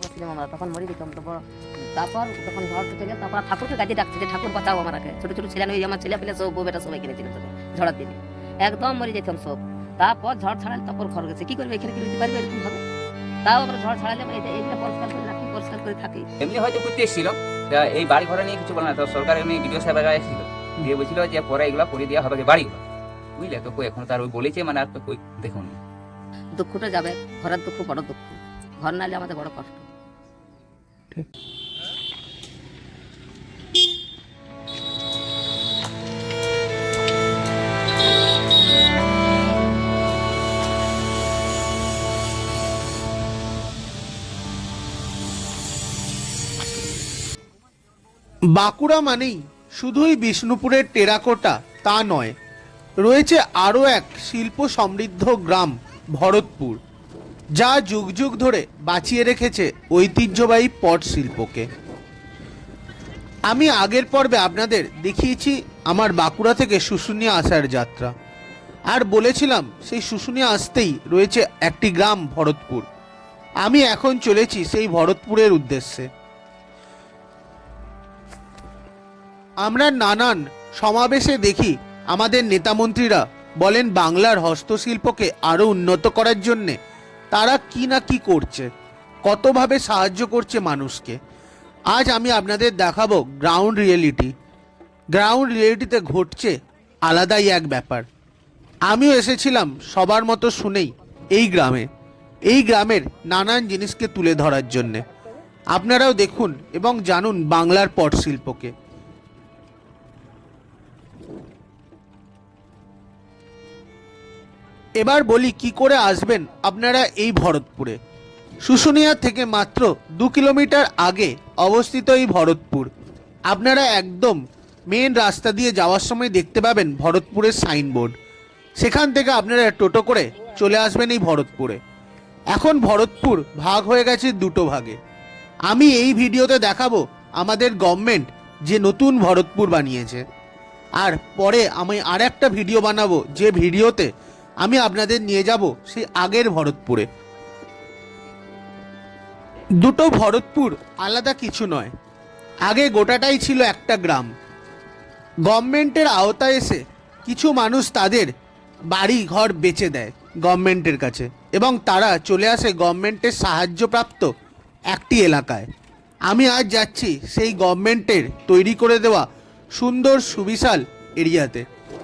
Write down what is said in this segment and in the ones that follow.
বসছিলাম আমরা তখন মরে তারপর তারপর যখন ঝড় উঠে গেল তারপর ঠাকুরকে কাজে ডাকছে যে ঠাকুর বাঁচাও আমাকে। ছোট ছোট ছেলে ওই আমার ছেলে পেলে সব বউ বেটা সবাই কিনেছিল তখন ঝড়ার দিনে। একদম মরে যেতাম সব। তারপর ঝড় ছাড়ালে তারপর ঘর গেছে। কি করবে? এখানে কি দিতে পারবে এরকম হবে তাও আমরা ঝড় ছাড়ালে আমরা পরিষ্কার করে রাখি পরিষ্কার করে থাকি। এমনি হয়তো এসেছিল। এই বাড়ি ঘরে নিয়ে কিছু বলে না তো সরকার এমনি বিডিও সাহেবরা এসেছিল। দিয়ে বলছিল যে পরে এগুলো করে দেওয়া হবে বাড়ি বুঝলে? তো এখন তার ওই বলেছে মানে আর তো কই দেখুন। দুঃখটা যাবে ঘরের দুঃখ বড় দুঃখ। ঘর নাহলে আমাদের বড় কষ্ট। বাঁকুড়া মানেই শুধুই বিষ্ণুপুরের টেরাকোটা, তা নয়। রয়েছে আরও এক শিল্প সমৃদ্ধ গ্রাম, ভরতপুর। যা যুগ যুগ ধরে বাঁচিয়ে রেখেছে ঐতিহ্যবাহী পট শিল্পকে। আমি আগের পর্বে আপনাদের দেখিয়েছি আমার বাঁকুড়া থেকে শুশুনিয়া আসার যাত্রা। আর বলেছিলাম সেই শুশুনিয়া আসতেই রয়েছে একটি গ্রাম ভরতপুর। আমি এখন চলেছি সেই ভরতপুরের উদ্দেশ্যে। আমরা নানান সমাবেশে দেখি আমাদের নেতামন্ত্রীরা বলেন বাংলার হস্তশিল্পকে আরও উন্নত করার জন্যে তারা কি না কি করছে, কতভাবে সাহায্য করছে মানুষকে। আজ আমি আপনাদের দেখাবো গ্রাউন্ড রিয়েলিটি গ্রাউন্ড রিয়েলিটিতে ঘটছে আলাদাই এক ব্যাপার। আমিও এসেছিলাম সবার মতো শুনেই এই গ্রামে। এই গ্রামের নানান জিনিসকে তুলে ধরার জন্যে। আপনারাও দেখুন এবং জানুন বাংলার পট শিল্পকে এবার বলি কি করে আসবেন আপনারা এই ভরতপুরে। শুশুনিয়া থেকে মাত্র দু কিলোমিটার আগে অবস্থিত এই ভরতপুর। আপনারা একদম মেন রাস্তা দিয়ে যাওয়ার সময় দেখতে পাবেন ভরতপুরের সাইনবোর্ড সেখান থেকে আপনারা টোটো করে চলে আসবেন এই ভরতপুরে। এখন ভরতপুর ভাগ হয়ে গেছে দুটো ভাগে। আমি এই ভিডিওতে দেখাবো আমাদের গভর্নমেন্ট যে নতুন ভরতপুর বানিয়েছে। আর পরে আমি আর একটা ভিডিও বানাবো যে ভিডিওতে আমি আপনাদের নিয়ে যাব সেই আগের ভরতপুরে। দুটো ভরতপুর আলাদা কিছু নয়। আগে গোটাটাই ছিল একটা গ্রাম। গভর্নমেন্টের আওতায় এসে কিছু মানুষ তাদের বাড়ি ঘর বেচে দেয় গভর্নমেন্টের কাছে এবং তারা চলে আসে গভর্নমেন্টের সাহায্যপ্রাপ্ত একটি এলাকায়। আমি আজ যাচ্ছি সেই গভর্নমেন্টের তৈরি করে দেওয়া সুন্দর সুবিশাল এরিয়াতে,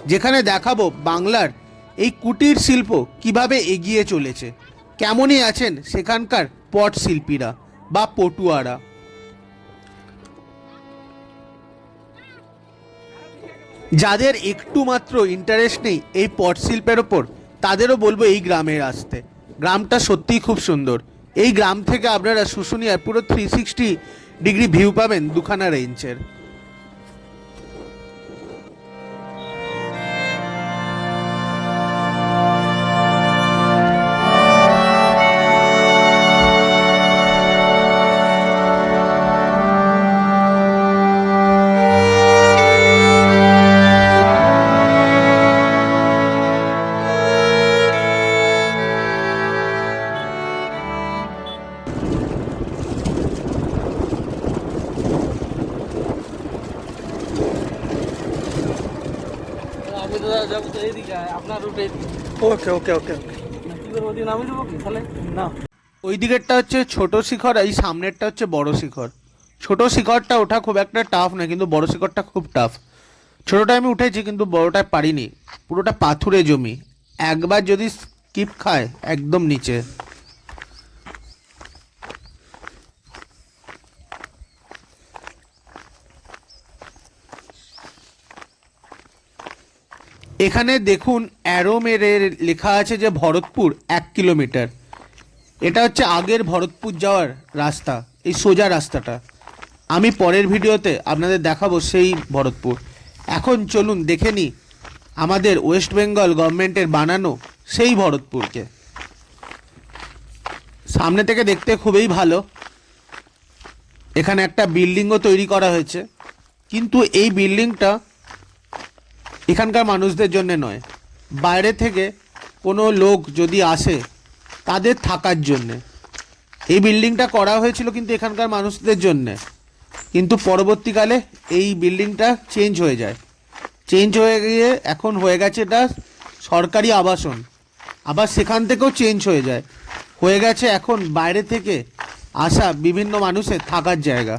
যেখানে দেখাবো বাংলার এই কুটির শিল্প কীভাবে এগিয়ে চলেছে? কেমনই আছেন সেখানকার পট শিল্পীরা বা পটুয়ারা? যাদের একটু মাত্র ইন্টারেস্ট নেই এই পট শিল্পের ওপর, তাদেরও বলব এই গ্রামে আসতে। গ্রামটা সত্যিই খুব সুন্দর। এই গ্রাম থেকে আপনারা শুশুনিয়ার পুরো থ্রি সিক্সটি ডিগ্রি ভিউ পাবেন দুখানা রেঞ্জের না। ওই দিকেরটা হচ্ছে ছোট শিখর, এই সামনেরটা হচ্ছে বড় শিখর। ছোট শিখরটা ওঠা খুব একটা টাফ না কিন্তু বড় শিখরটা খুব টাফ ছোটটা আমি উঠেছি, কিন্তু বড়টায় পারিনি। পুরোটা পাথুরে জমি। একবার যদি স্কিপ খায়, একদম নিচে। এখানে দেখুন অ্যারো মেরে লেখা আছে যে ভরতপুর এক কিলোমিটার। এটা হচ্ছে আগের ভরতপুর যাওয়ার রাস্তা, এই সোজা রাস্তাটা। আমি পরের ভিডিওতে আপনাদের দেখাবো সেই ভরতপুর। এখন চলুন দেখে নিই আমাদের ওয়েস্ট বেঙ্গল গভর্নমেন্টের বানানো সেই ভরতপুরকে। সামনে থেকে দেখতে খুবই ভালো। এখানে একটা বিল্ডিংও তৈরি করা হয়েছে। কিন্তু এই বিল্ডিংটা এখানকার মানুষদের জন্য নয়। বাইরে থেকে কোনো লোক যদি আসে তাদের থাকার জন্যে। এই বিল্ডিংটা করা হয়েছিল কিন্তু এখানকার মানুষদের জন্যে। কিন্তু পরবর্তীকালে এই বিল্ডিংটা চেঞ্জ হয়ে যায়। চেঞ্জ হয়ে গিয়ে এখন হয়ে গেছে এটা সরকারি আবাসন। আবার সেখান থেকেও চেঞ্জ হয়ে যায়। হয়ে গেছে এখন বাইরে থেকে আসা বিভিন্ন মানুষের থাকার জায়গা।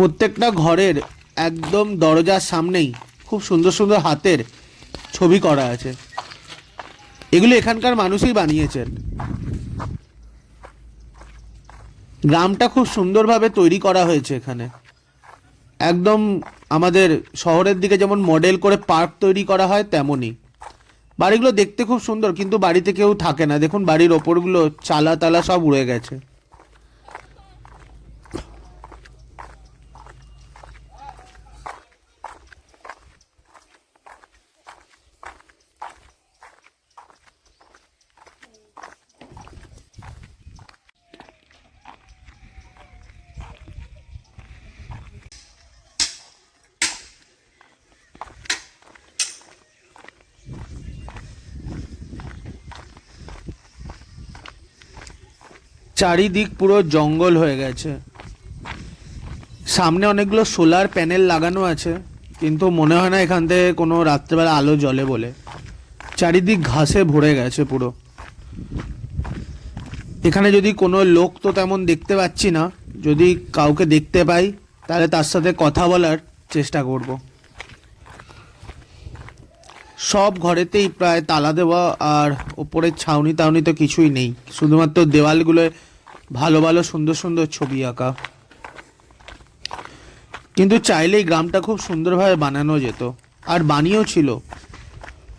প্রত্যেকটা ঘরের একদম দরজার সামনেই খুব সুন্দর সুন্দর হাতের ছবি করা আছে। এগুলো এখানকার মানুষই বানিয়েছেন। গ্রামটা খুব সুন্দরভাবে তৈরি করা হয়েছে এখানে। একদম আমাদের শহরের দিকে যেমন মডেল করে পার্ক তৈরি করা হয় তেমনই বাড়িগুলো দেখতে খুব সুন্দর, কিন্তু বাড়িতে কেউ থাকে না। দেখুন, বাড়ির ওপরগুলো চালা তালা সব উড়ে গেছে। চারিদিক পুরো জঙ্গল হয়ে গেছে। সামনে অনেকগুলো সোলার প্যানেল লাগানো আছে, কিন্তু মনে হয় না এখান থেকে কোনো রাত্রেবেলা আলো জ্বলে বলে। চারিদিক ঘাসে ভরে গেছে পুরো। এখানে যদি কোনো লোক তো তেমন দেখতে পাচ্ছি না, যদি কাউকে দেখতে পাই, তাহলে তার সাথে কথা বলার চেষ্টা করব। সব ঘরেতেই প্রায় তালা দেওয়া আর ওপরের ছাউনি টাউনি তো কিছুই নেই। শুধুমাত্র দেওয়ালগুলোয় ভালো ভালো, সুন্দর সুন্দর ছবি আঁকা। কিন্তু চাইলেই গ্রামটা খুব সুন্দরভাবে বানানো যেত। আর বানিয়েও ছিল।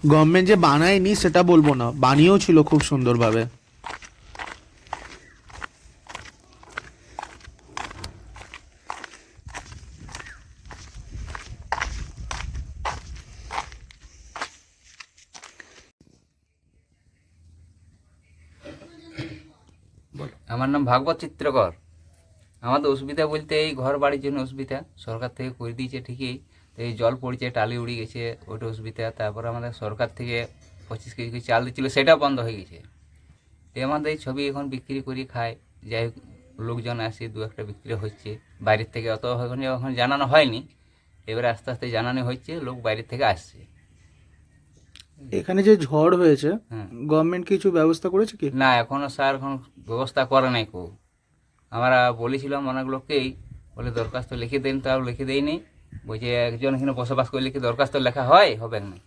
গভর্নমেন্ট যে বানায়নি সেটা বলব না। বানিয়েও ছিল খুব সুন্দরভাবে। আমার নাম ভাগবত চিত্রকর। আমাদের অসুবিধা বলতে এই ঘর বাড়ির জন্য অসুবিধা। সরকার থেকে করে দিয়েছে ঠিকই। তো এই জল পড়ছে, টালি উড়ে গেছে, ওটা অসুবিধা। তারপর আমাদের সরকার থেকে পঁচিশ কেজি চাল দিচ্ছিল, সেটাও বন্ধ হয়ে গেছে। তো আমাদের এই ছবি এখন বিক্রি করি খায়। যাই হোক, লোকজন আসে, দু একটা বিক্রি হচ্ছে। বাইরের থেকে অত এখন জানানো হয়নি। এবারে আস্তে আস্তে জানানো হচ্ছে, লোক বাইরের থেকে আসছে। এখানে যে ঝড় হয়েছে হ্যাঁ গভর্নমেন্ট কিছু ব্যবস্থা করেছে কি? না এখনও স্যার এখন ব্যবস্থা করে নাই কেউ আমরা বলেছিলাম অনেকগুলোকেই বলে দরখাস্ত লিখে দেন তাও লিখে দেয়নি। বলছে একজন এখানে বসবাস করলে কি দরখাস্ত লেখা হয়? হবে না।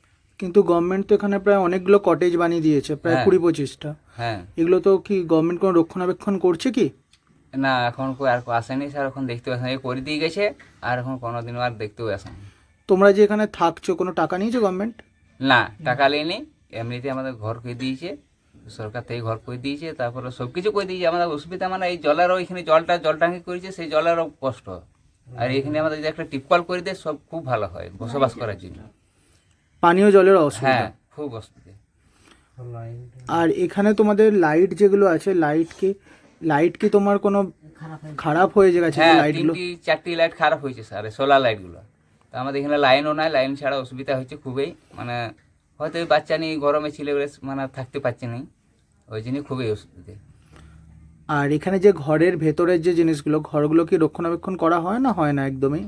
কিন্তু গভর্নমেন্ট তো এখানে প্রায় অনেকগুলো কটেজ বানিয়ে দিয়েছে প্রায় হ্যাঁ। কুড়ি পঁচিশটা হ্যাঁ। এগুলো তো কি গভর্নমেন্ট কোনো রক্ষণাবেক্ষণ করছে কি? না এখন আর আসেনি স্যার এখন দেখতেও আসেনি এই করে দিয়ে গেছে আর এখন কোনোদিনও আর দেখতেও আসেনি। তোমরা যে এখানে থাকছো কোনো টাকা নিয়েছো গভর্নমেন্ট না টাকা নিয়ে এমনিতে আমাদের ঘর করে দিয়েছে সরকার থেকে ঘর করে দিয়েছে তারপরে সব কিছু করে দিয়েছে। আমাদের অসুবিধা মানে এই জলেরও এখানে জলটা জল টাঙ্কি করেছে সেই জলেরও কষ্ট। আর এখানে আমাদের যদি একটা টিপকল করে দেয় সব খুব ভালো হয় বসবাস করার জন্য। পানীয় জলের অসুবিধা। হ্যাঁ খুব অসুবিধা। আর এখানে তোমাদের লাইট যেগুলো আছে লাইট কি লাইট কি তোমার কোনো খারাপ হয়ে গেছে। হ্যাঁ লাইটগুলো তিনটি চারটি লাইট খারাপ হয়েছে স্যার সোলার লাইটগুলো তো আমাদের এখানে লাইনও নাই লাইন ছাড়া অসুবিধা হচ্ছে খুবই। মানে হয়তো এই বাচ্চা নিয়ে গরমে ছেলে মানে থাকতে পারছে না ওই জন্যই খুবই অসুবিধে। আর এখানে যে ঘরের ভেতরের যে জিনিসগুলো ঘরগুলো কি রক্ষণাবেক্ষণ করা হয় না হয় না একদমই?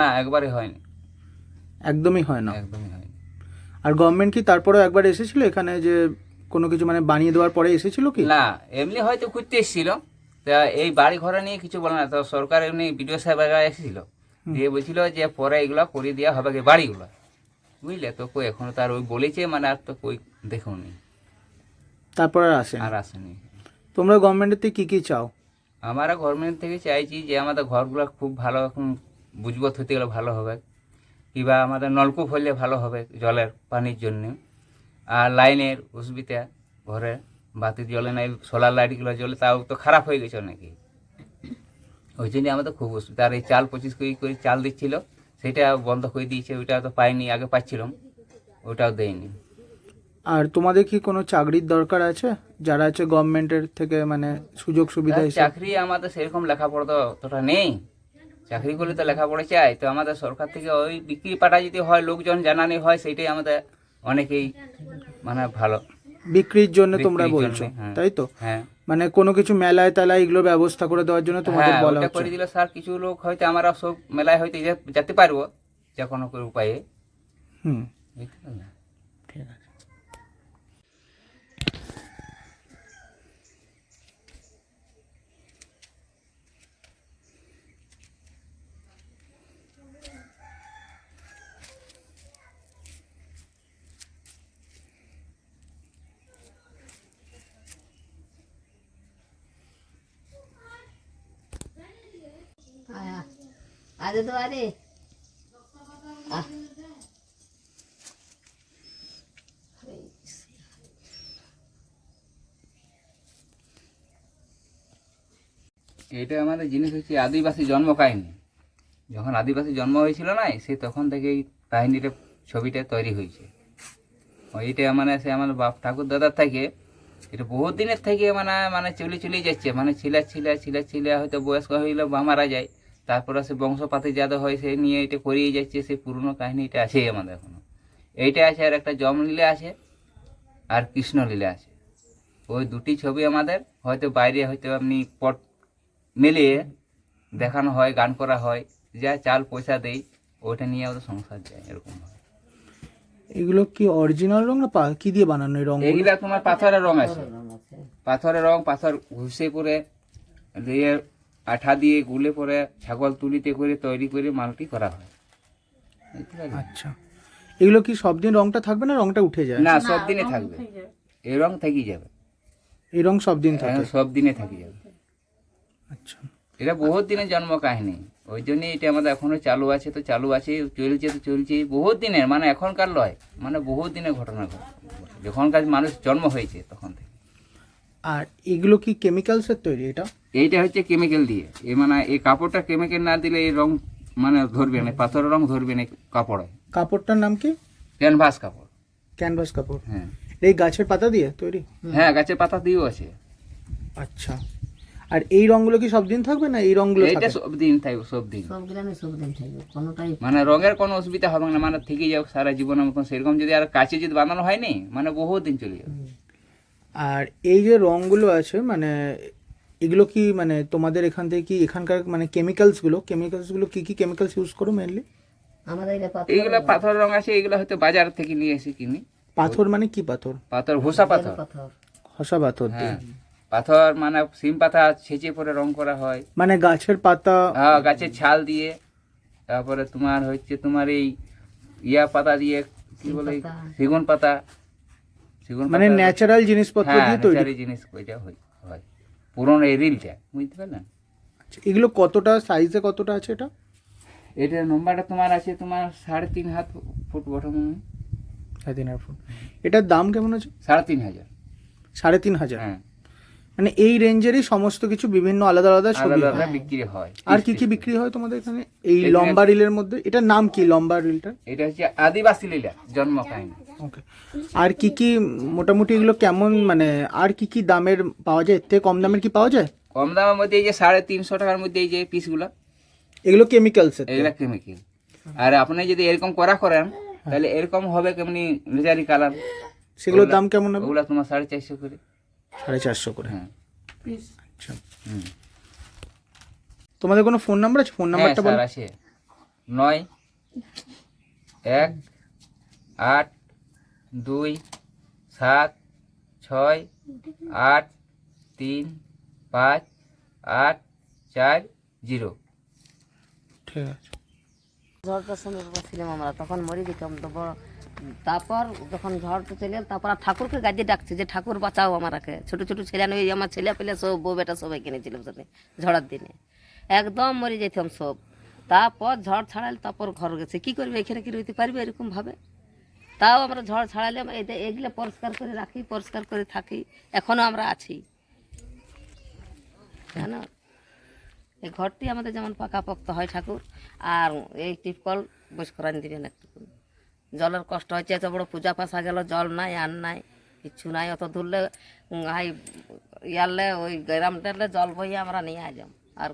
না একবারে হয়নি। একদমই হয় না। একদমই হয়নি। আর গভর্নমেন্ট কি তারপরে একবার এসেছিল এখানে যে কোনো কিছু মানে বানিয়ে দেওয়ার পরে এসেছিল কি? না এমনি হয়তো ঘুরতে এসেছিল। তা এই বাড়ি ঘরে নিয়ে কিছু বলে না তো সরকার এমনি বিডিও সাহেব এসেছিল। দিয়ে বলছিল যে পরে এগুলো করে দেওয়া হবে বাড়িগুলো। বুঝলে? তো কই এখনও তার ওই বলেছে মানে আর তো কই দেখুনি। তারপর আর আসেন? আর আসেনি। তোমরা গভর্নমেন্টের থেকে কি কি চাও? আমরা গভর্নমেন্ট থেকে চাইছি যে আমাদের ঘরগুলো খুব ভালো এখন বুঝবত হতে গেলে ভালো হবে। কিংবা আমাদের নলকূপ হলে ভালো হবে জলের পানির জন্য। আর লাইনের অসুবিধা ঘরে বাতি জ্বলে নাই সোলার লাইটগুলো জ্বলে তাও তো খারাপ হয়ে গেছে নাকি ওই জন্য আমাদের খুব অসুবিধা আর এই চাল পঁচিশ কেজি করে চাল দিচ্ছিল সেটা বন্ধ করে দিয়েছে ওইটা তো পাইনি আগে পাচ্ছিলাম ওটাও দেয়নি। আর তোমাদের কি কোনো চাকরির দরকার আছে? যারা আছে গভর্নমেন্টের থেকে মানে সুযোগ সুবিধা চাকরি আমাদের সেরকম লেখাপড়া তো অতটা নেই। চাকরি করলে তো লেখাপড়া চাই তো আমাদের সরকার থেকে ওই বিক্রি পাটা যদি হয় লোকজন জানানি হয় সেইটাই আমাদের অনেকেই মানে ভালো। বিক্রির জন্য তোমরা বলছো হ্যাঁ। তাই তো? হ্যাঁ। মানে কোনো কিছু মেলায় তেলায় এগুলো ব্যবস্থা করে দেওয়ার জন্য তোমাদের হ্যাঁ বলা হচ্ছে করে দিলে স্যার কিছু লোক হয়তো আমরা সব মেলায় হয়তো যেতে পারব যে কোনো উপায়ে। হুম বুঝতে পারলে? ঠিক আছে আয়া আজ তো আরে। এটা আমাদের জিনিস হচ্ছে আদিবাসী জন্ম কাহিনী যখন আদিবাসী জন্ম হয়েছিল না, সে তখন থেকে এই কাহিনীটা, ছবিটা তৈরি হয়েছে। এইটা মানে সে আমার বাপ ঠাকুর দাদার থেকে, এটা বহুত দিনের থেকে মানে মানে চলে চলে যাচ্ছে। মানে ছিলা ছিলা ছিলা ছিলা হয়তো বয়স্ক হইলে বা মারা যায়। তারপরে সে বংশপাতি যাদব হয় সে নিয়ে এটা করিয়ে যাচ্ছে সেই পুরনো কাহিনীটা আছেই আমাদের এখনও। এইটা আছে আর একটা জমলীলা আছে আর কৃষ্ণলীলা আছে। ওই দুটি ছবি আমাদের হয়তো বাইরে হয়তো আপনি পট মিলিয়ে দেখানো হয় গান করা হয় যা চাল পয়সা দেই ওইটা নিয়ে ওদের সংসার যায় এরকম হয়। এগুলো কি অরিজিনাল রং না কি দিয়ে বানানো এই রং এইগুলা তোমার পাথরের রং আছে। পাথরের রং পাথর ঘুষে করে দিয়ে আঠা দিয়ে গুলে পরে ছাগল তুলিতে করে তৈরি করে মালটি করা হয়। আচ্ছা। এগুলো কি সব দিন রংটা থাকবে না রংটা উঠে যায়? না সব দিনে থাকবে। এই রং থেকেই যাবে। এই রং সব দিন থাকে? হ্যাঁ, সব দিনে থাকি যাবে। আচ্ছা। এটা বহুত দিনের জন্ম কাহিনী ওই জন্যই এটা আমাদের এখনও চালু আছে তো চালু আছে চলছে তো চলছে। বহুত দিনের মানে এখনকার লয়। মানে বহুত দিনের ঘটনা ঘটে। যখনকার মানুষ জন্ম হয়েছে তখন থেকে। আর এগুলো কি কেমিক্যালসের তৈরি এটা? এইটা হচ্ছে কেমিক্যাল দিয়ে। এই মানে এই কাপড়টা কেমিক্যাল না দিলে এই রং মানে ধরবে না পাথরের রং ধরবে না কাপড়ে। কাপড়টার নাম কি? ক্যানভাস কাপড়। ক্যানভাস কাপড়। হ্যাঁ। এই গাছের পাতা দিয়ে তৈরি? হ্যাঁ গাছের পাতা দিয়েও আছে। আচ্ছা। আর এই রংগুলো কি সব দিন থাকবে না এই রংগুলো এইটা থাকে? সব দিন থাকবে সব দিন সব গ্রামে সব দিন থাকবে কোনোটাই মানে রঙের কোনো অসুবিধা হবে না মানে থেকে যাও সারা জীবনের মতন। সেরকম যদি আর কাছে যদি বানানো হয়নি মানে বহুত দিন চলে যাবে। আর এই যে রংগুলো আছে মানে এগুলো কি মানে তোমাদের এখান থেকে কি এখানকার মানে কেমিক্যালসগুলো কেমিক্যালসগুলো কি কি কেমিক্যালস ইউজ করো মেনলি আমাদের এটা পাথর রং আছে এগুলো হয়তো বাজার থেকে নিয়ে এসে কিনি। পাথর মানে কি পাথর? পাথর ভূষা পাথর। পাথর। হসা পাথর দিয়ে? হ্যাঁ পাথর মানে সিম পাতা ছেঁচে পরে রং করা হয়। মানে গাছের পাতা? হ্যাঁ গাছের ছাল দিয়ে। তারপরে তোমার হচ্ছে তোমার এই ইয়া পাতা দিয়ে কি বলে পাতা। সেগুন পাতা। মানে ন্যাচারাল জিনিসপত্র হ্যাঁ দিয়ে তৈরি। জিনিস ওইটা হয় হয়। পুরনো এরিলটা রিলটা বুঝতে পারলেন? আচ্ছা, এগুলো কতটা সাইজে কতটা আছে এটা? এটা নম্বরটা তোমার আছে তোমার সাড়ে তিন হাত ফুট বটম। সাড়ে তিন ফুট। এটার দাম কেমন আছে? সাড়ে তিন হাজার। সাড়ে তিন হাজার। হ্যাঁ। মানে এই রেঞ্জেরই সমস্ত কিছু বিভিন্ন আলাদা আলাদা ছবি আলাদা আলাদা বিক্রি হয় আর কি কি বিক্রি হয় তোমাদের এখানে? এই লম্বা রিলের মধ্যে? এটার নাম কি লম্বা রিলটা এটা হচ্ছে আদিবাসী লীলা জন্ম কাহিনী ওকে আর কি কি মোটামুটি এগুলো কেমন মানে আর কি কি দামের পাওয়া যায়? এর থেকে কম দামের কি পাওয়া যায়? কম দামের মধ্যে এই যে সাড়ে তিনশো টাকার মধ্যে এই যে পিসগুলো এগুলো কেমিক্যালসের এগুলা কেমিক্যাল আর আপনি যদি এরকম করা করেন তাহলে এরকম হবে কেমনি রেজারি কালার। সেগুলোর দাম কেমন হবে? ওগুলা তোমার সাড়ে চারশো করে। সাড়ে চারশো করে। হ্যাঁ আচ্ছা তোমাদের কোনো ফোন নাম্বার আছে? ফোন হ্যাঁ নাম্বারটা বলো। আছে। নয় এক আট দুই সাত ছয় আট তিন পাঁচ আট চার জিরো। ঠিক আছে। ঝড়টার ছিলাম আমরা তখন মরে যেতাম তো বড়। তারপর যখন ঝড়টা চলে এলো, তারপর আর ঠাকুরকে গাজে ডাকছে যে ঠাকুর বাঁচাও আমাকে ছোট ছোট ছেলে ওই আমার ছেলে পেলে সব বউ বেটা সবাই কিনেছিলাম সাথে ঝড়ের দিনে। একদম মরে যেতাম সব। তারপর ঝড় ছাড়ালে তারপর ঘর গেছে। কী করবে এখানে কি রইতে পারবে এরকমভাবে তাও আমরা ঝড় ছাড়ালে এটা এগুলো পরিষ্কার করে রাখি পরিষ্কার করে থাকি। এখনও আমরা আছি। জানো? এই ঘরটি আমাদের যেমন পাকাপোক্ত হয় ঠাকুর আর এই টিপকল বস করান দিবেন একটু। জলের কষ্ট হচ্ছে এত বড় পূজা পাশা গেল জল নাই আর নাই কিচ্ছু নাই অত উম, হাই ইয়ারলে ওই গ্রামটালে জল বইয়ে আমরা নিয়ে আইলাম। আর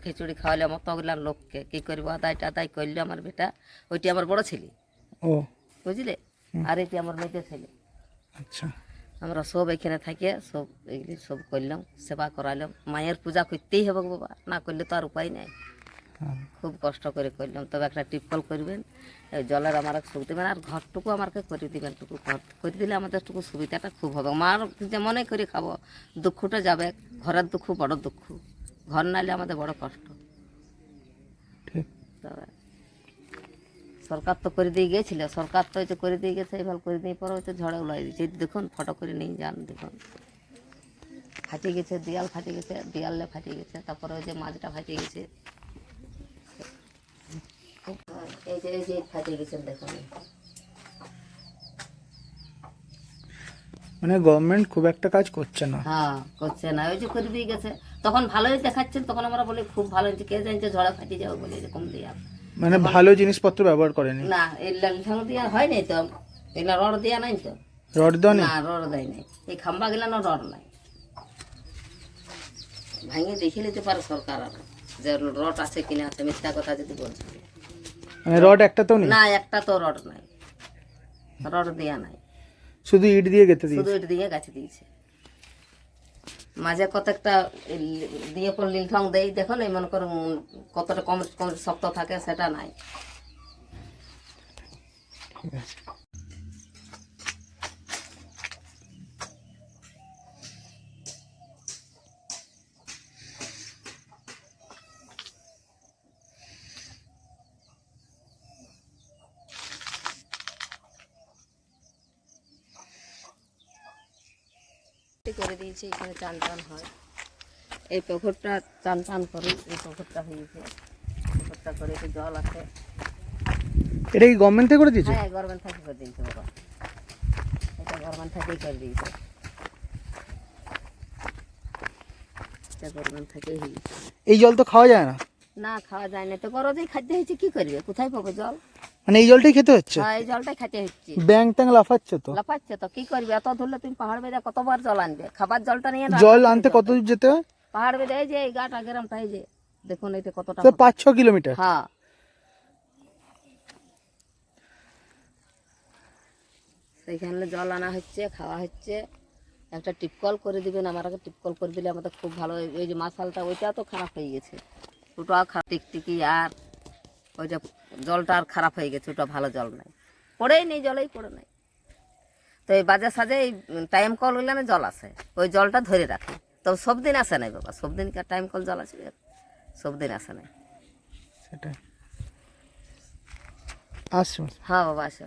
খিচুড়ি খাওয়ালাম অতগুলা লোককে কি করব আদায় টাদায় করল আমার বেটা ওইটি আমার বড় ছেলে। ও। বুঝলে? আর এটি আমার মেয়েতে ছেলে। আচ্ছা। আমরা সব এখানে থাকে সব এগুলি সব করলাম সেবা করালাম মায়ের পূজা করতেই হবে বাবা না করলে তো আর উপায় নাই। খুব কষ্ট করে করলাম। তবে একটা টিপকল করবেন জলের আমার সুখ দেবেন আর ঘরটুকু আমাকে করে দিবেন টুকু ঘর করে দিলে আমাদের টুকু সুবিধাটা খুব হবে। মার যে মনে করে খাব দুঃখটা যাবে। ঘরের দুঃখ বড় দুঃখ। ঘর নাইলে আমাদের বড় কষ্ট। তবে সরকার তো করে দিয়ে গিয়েছিল। সরকার তো যে করে দিয়ে গেছে এবার করে দিয়ে পরে হচ্ছে ঝড়ে উলাই দিয়েছে। দেখুন ফটো করে নিয়ে যান দেখুন। ফাটে গেছে দেয়াল ফাটে গেছে দেয়ালে ফাটে গেছে তারপরে ওই যে মাঝটা ফাটে গেছে। এই যে এই যে ফাটে গেছে দেখুন মানে গভর্নমেন্ট খুব একটা কাজ করছে না। হ্যাঁ করছে না। ওই যে করে দিয়ে গেছে। তখন ভালোই দেখাচ্ছেন তখন আমরা বলি খুব ভালো হয়েছে। কে জানছে ঝড়ে ফাটে যাবে বলে এরকম দেয়াল মানে ভালো জিনিসপত্র ব্যবহার করেনি। না এই ঠ্যাং দিয়া হয় নাই তো। এগুলা রড দিয়া নাই তো। রড দেওয়া না রড দেয় নাই। এই খাম্বা গেলানো রড নাই। ভাঙে দেখে নিতে পারে সরকার আর। যে রড আছে কিনা আছে মিথ্যা কথা যদি বলছে। মানে রড একটা তো নেই? না একটা তো রড নাই। রড দেয়া নাই। শুধু ইট দিয়ে গেতে শুধু ইট দিয়ে গাছে দিয়েছে। মাঝে কত একটা দিয়ে পর লিলঠং দেই দেখো না মনে করো কতটা কম কম শক্ত থাকে সেটা নাই। ঠিক আছে। দিয়েছি এখানে চান টান হয়। এই পুকুরটা চান টান করি এই পুকুরটা হয়েছে পুকুরটা করে একটু জল আছে। এটা কি গভর্নমেন্ট থেকে করে দিয়েছে? হ্যাঁ গভর্নমেন্ট থেকে করে দিয়েছে বাবা। এটা গভর্নমেন্ট থেকেই করে দিয়েছে। এটা গভর্নমেন্ট থেকেই হয়েছে এই জল তো খাওয়া যায় না। না খাওয়া যায় না। তো গরজেই খাদ্য হয়েছে কি করবে? কোথায় পাবো জল? মানে এই জলটাই খেতে হচ্ছে? হ্যাঁ এই জলটাই খেতে হচ্ছে। ব্যাং ট্যাং লাফাচ্ছে তো? লাফাচ্ছে তো কি করবে? এত ধরলে তুমি পাহাড় বেঁধে কতবার জল আনবে? খাবার জলটা নিয়ে জল আনতে কত দূর যেতে হয়? পাহাড় বেঁধে এই যে এই গাটা গ্রামটা এই যে দেখুন এইতে কতটা তো পাঁচ ছ কিলোমিটার? হ্যাঁ। সেইখানে জল আনা হচ্ছে খাওয়া হচ্ছে। একটা টিপকল করে দিবেন আমার আগে টিপকল করে দিলে আমাদের খুব ভালো। ওই যে মাসালটা ওইটা তো খারাপ হয়ে গেছে। ওটাও খারাপ টিকটিকি আর ওই যে জলটা আর খারাপ হয়ে গেছে ওটা ভালো জল নাই। পড়েই নেই জলেই পড়ে নাই। তো এই বাজে সাজে এই টাইম কল হইলে জল আসে। ওই জলটা ধরে রাখে। তো সব দিন আসে নাই বাবা সব দিন টাইম কল জল আসবে সব দিন আসে নাই। সেটা আসো হ্যাঁ বাবা আসো।